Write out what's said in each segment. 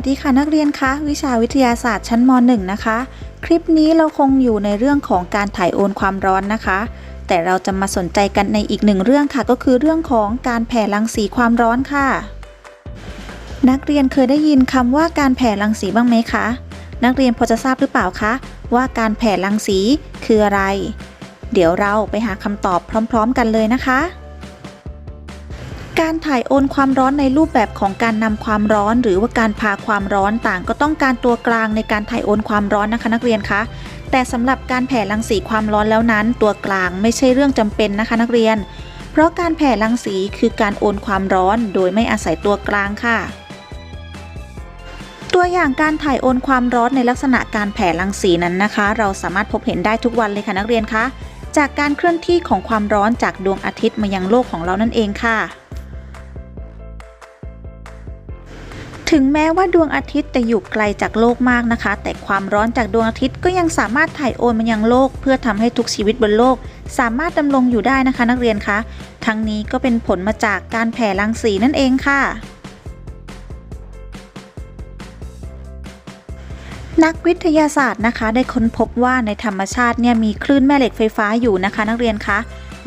วัสดีค่ะนักเรียนคะวิชาวิทยาศาสตร์ชั้นม .1 นะคะ คลิปนี้เราคงอยู่ในเรื่องของการถ่ายโอนความร้อนนะคะ แต่เราจะมาสนใจกันในอีกหนึ่งเรื่องค่ะ ก็คือเรื่องของการแผ่รังสีความร้อนค่ะ นักเรียนเคยได้ยินคำว่าการแผ่รังสีบ้างไหมคะ นักเรียนพอจะทราบหรือเปล่าคะว่าการแผ่รังสีคืออะไร เดี๋ยวเราไปหาคำตอบพร้อม ๆ กันเลยนะคะ การถ่ายโอนความร้อนในรูปแบบของการนำความร้อน หรือว่าการพาความร้อนต่างก็ต้องการตัวกลางในการถ่ายโอนความร้อนนะคะนักเรียนคะแต่สำหรับการแผ่รังสีความร้อนแล้วนั้น ตัวกลางไม่ใช่เรื่องจำเป็นนะคะนักเรียน เพราะการแผ่รังสีคือการโอนความร้อนโดยไม่อาศัยตัวกลางค่ะ ตัวอย่างการถ่ายโอนความร้อนในลักษณะการแผ่รังสีนั้นนะคะ เราสามารถพบเห็นได้ทุกวันเลยค่ะนักเรียนคะจากการเคลื่อนที่ของความร้อนจากดวงอาทิตย์มายังโลกของเรานั่นเองค่ะ ถึงแม้ว่าดวงอาทิตย์จะอยู่ไกลจากโลกมากนะคะ แต่ความร้อนจากดวงอาทิตย์ก็ยังสามารถถ่ายโอนมายังโลก เพื่อทำให้ทุกชีวิตบนโลก สามารถดำรงอยู่ได้นะคะ นักเรียนคะ ทั้งนี้ก็เป็นผลมาจากการแผ่รังสีนั่นเองค่ะนักวิทยาศาสตร์นะคะ ได้ค้นพบว่าในธรรมชาติเนี่ยมีคลื่นแม่เหล็กไฟฟ้าอยู่นะคะ นักเรียนคะ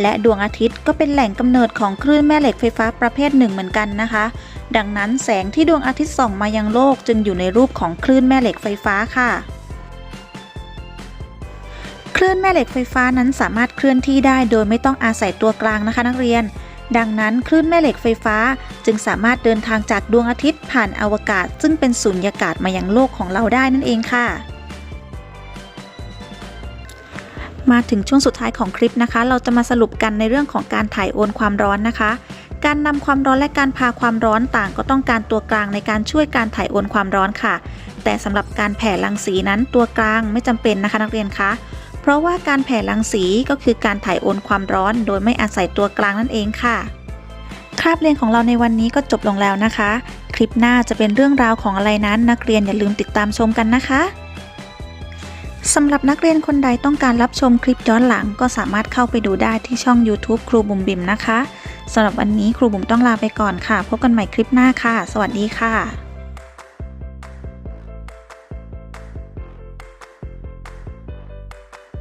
และดวงอาทิตย์ก็เป็นแหล่งกำเนิดของคลื่นแม่เหล็กไฟฟ้าประเภทหนึ่งเหมือนกันนะคะ ดังนั้นแสงที่ดวงอาทิตย์ส่องมายังโลกจึงอยู่ในรูปของคลื่นแม่เหล็กไฟฟ้าค่ะ คลื่นแม่เหล็กไฟฟ้านั้นสามารถเคลื่อนที่ได้โดยไม่ต้องอาศัยตัวกลางนะคะนักเรียน ดังนั้นคลื่นแม่เหล็กไฟฟ้าจึงสามารถเดินทางจากดวงอาทิตย์ผ่านอวกาศ ซึ่งเป็นสุญญากาศมายังโลกของเราได้นั่นเองค่ะมาถึงช่วงสุดท้ายของคลิปนะคะ เราจะมาสรุปกันในเรื่องของการถ่ายโอนความร้อนนะคะ การนำความร้อนและการพาความร้อนต่างก็ต้องการตัวกลางในการช่วยการถ่ายโอนความร้อนค่ะ แต่สำหรับการแผ่รังสีนั้นตัวกลางไม่จำเป็นนะคะนักเรียนคะเพราะว่าการแผ่รังสีก็คือการถ่ายโอนความร้อน โดยไม่อาศัยตัวกลางนั่นเองค่ะคาบเรียนของเราในวันนี้ก็จบลงแล้วนะคะ คลิปหน้าจะเป็นเรื่องราวของอะไรนั้น นักเรียนอย่าลืมติดตามชมกันนะคะสำหรับนักเรียนคนใดต้องการรับชมคลิปย้อนหลัง ก็สามารถเข้าไปดูได้ที่ช่อง YouTube ครูบุ๋มบิมนะคะ สำหรับวันนี้ครูบุ๋มต้องลาไปก่อนค่ะ พบกันใหม่คลิปหน้าค่ะ สวัสดีค่ะ